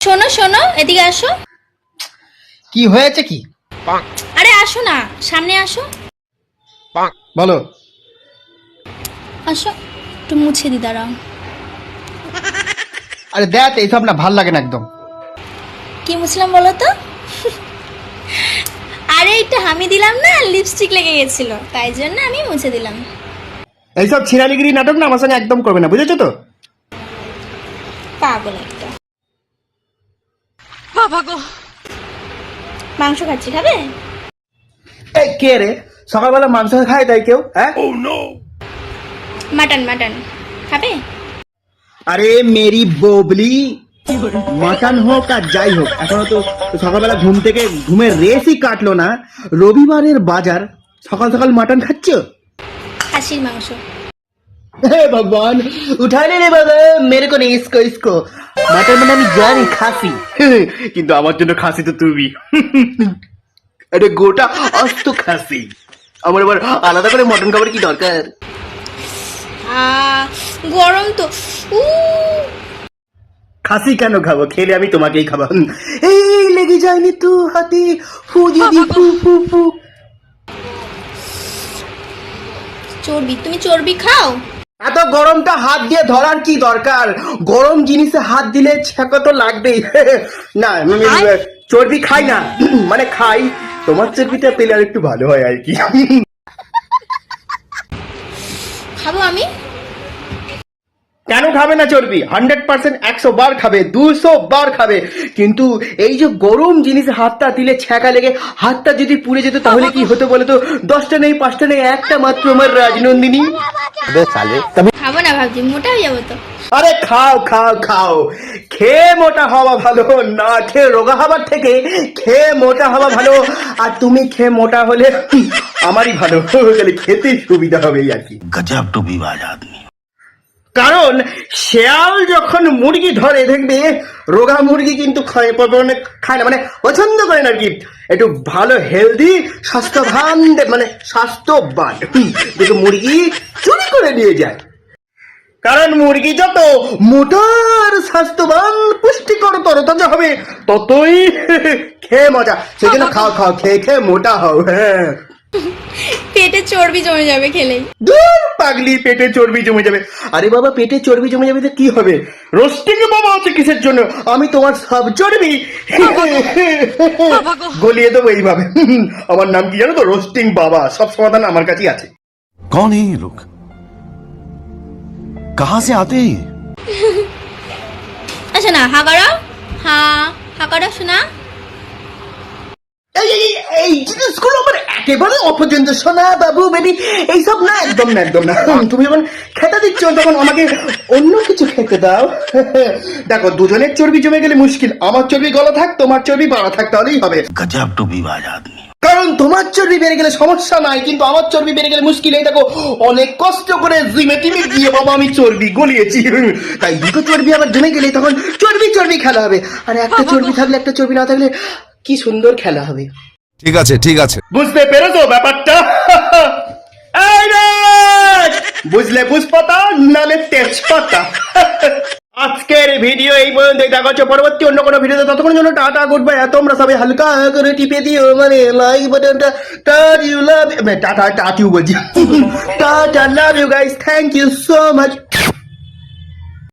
শোনো শোনো এদিকে আসো। কি হয়েছে কি? আরে আসো না সামনে আসো। বলো। আসো একটু মুছে দি দাঁড়াও। আরে দেখ এইসব না ভালো লাগে না একদম। কি মুছলাম বলো তো? আরে একটু হামি দিলাম না লিপস্টিক লেগে গেছিল তাই জন্য আমি মুছে দিলাম। এইসব ছিনালিগিরি নাটক না আমার সঙ্গে একদম করবে না বুঝেছ তো? পাগল। একটা মাংস খাচ্ছি খাবে? এই কে রে? সকালবেলা মাংস খায় তাই কেউ হ্যাঁ? Mutton mutton. খাবে? আরে মেরি ববলি। মাটন হোক আর যাই হোক এখনও তো সকালবেলা ঘুম থেকে ঘুমের রেসই কাটলো না। রবিবারের বাজার সকাল সকাল মাটন খাচ্ছ? খাসির মাংস। হে ভগবান উঠা নে রে বাবা মেরে কোনে ইসকো ইসকো। মাটন মানে আমি জানি খাসি। কিন্তু আমার জন্য খাসি তো তুমি। আরে গোটা অস্ত খাসি। আমার আবার আলাদা করে মটন খাবার কি দরকার? গরম তো। খাসি কেন খাব? খেলে আমি তোমাকেই খাব। এই লেগে যায়নি তো হাতে। ফু দিদি ফু ফু ফু। চর্বি তুমি চর্বি খাও? এত গরমটা হাত দিয়ে ধরার কি দরকার? গরম জিনিসে হাত দিলে ছ্যাঁকা তো লাগবেই। না চর্বি খাই না। মানে খাই। তোমার চর্বিটা পেলে আর একটু ভালো হয় আর কি। খাব আমি? কেন খাবে না চর্বি? হান্ড্রেড পার্সেন্ট একশো বার খাবে দুশো বার খাবে। কিন্তু এই যে গরম জিনিস হাতটা দিলে ছ্যাঁকা লেগে হাতটা যদি পুড়ে যেত তাহলে কি হতো বলে তো? দশটা নেই পাঁচটা নেই একটা মাত্র আমার রাজনন্দিনী। খাব না ভাবছি মোটা হয়ে যাব তো। আরে খাও খাও খাও। খেয়ে মোটা হওয়া ভালো না খেয়ে রোগা হবার থেকে খেয়ে মোটা হওয়া ভালো। আর তুমি খেয়ে মোটা হলে আমারই ভালো। খেতে সুবিধা হবে আর কি। গজব আদমি। কারণ শেয়াল যখন মুরগি ধরে দেখবে রোগা মুরগি কিন্তু খায় মানে না মানে পছন্দ করে না আর কি। একটু ভালো হেলদি স্বাস্থ্যবান মানে স্বাস্থ্যবান। দেখে মুরগি চুরি করে নিয়ে যায়। কারণ মুরগি যত মোটার স্বাস্থ্যবান পুষ্টিকর তরতাজা হবে ততই খেয়ে মজা। সেই জন্য খাও খাও খেয়ে খেয়ে মোটা হও হ্যাঁ। পেটে চর্বি জমে যাবে খেলেই দূর পাগলি পেটে চর্বি জমে যাবে আরে বাবা পেটে চর্বি জমে যাবে তো কি হবে রোস্টিং বাবা আছে কিসের জন্য আমি তোমার সব চর্বি গলিয়ে দেবো এইভাবে আমার নাম কি জানো তো রোস্টিং বাবা সব সমাধান আমার কাছেই আছে कौन है ये लोग कहां से आते हैं ये আচ্ছা না হা করো হা হা করো শোনা এই জিনিসগুলো আমার একেবারে অপছন্দ। সোনা বাবু বেবি এইসব না, একদম না একদম না। তুমি যখন খেতে দিচ্ছ, তখন আমাকে অন্য কিছু খেতে দাও। দেখো, দুজনের চর্বি জমে গেলে মুশকিল। আমার চর্বি গলা থাক, তোমার চর্বি বাড়া থাক, তাহলেই হবে। গজব টু বিবাজ আদমি। কারণ তোমার চর্বি বেড়ে গেলে সমস্যা নাই কিন্তু আমার চর্বি বেড়ে গেলে মুশকিল এই দেখো অনেক কষ্ট করে জিমে টিমে গিয়ে বাবা আমি চর্বি গলিয়েছি। তাই দুটো চর্বি আবার জমে গেলে তখন চর্বি চর্বি খেলা হবে। আর একটা চর্বি থাকলে একটা চর্বি না থাকলে কি সুন্দর খেলা হবে। ঠিক আছে ঠিক আছে। বুঝতে পেরেছ ব্যাপারটা! বুঝলে বুঝপাতা নালে তেজপাতা। আজকের ভিডিও এই পর্যন্ত দেখা হচ্ছে পরবর্তী অন্য কোনো ভিডিওতে। ততক্ষণ জন্য টাটা গুড বাই তোমরা সবাই হালকা করে টিপে দিও। মানে লাইক বাটনটা টাট ইউ লাভ টাটা, টাট ইউ বলছি tata love you guys thank you so much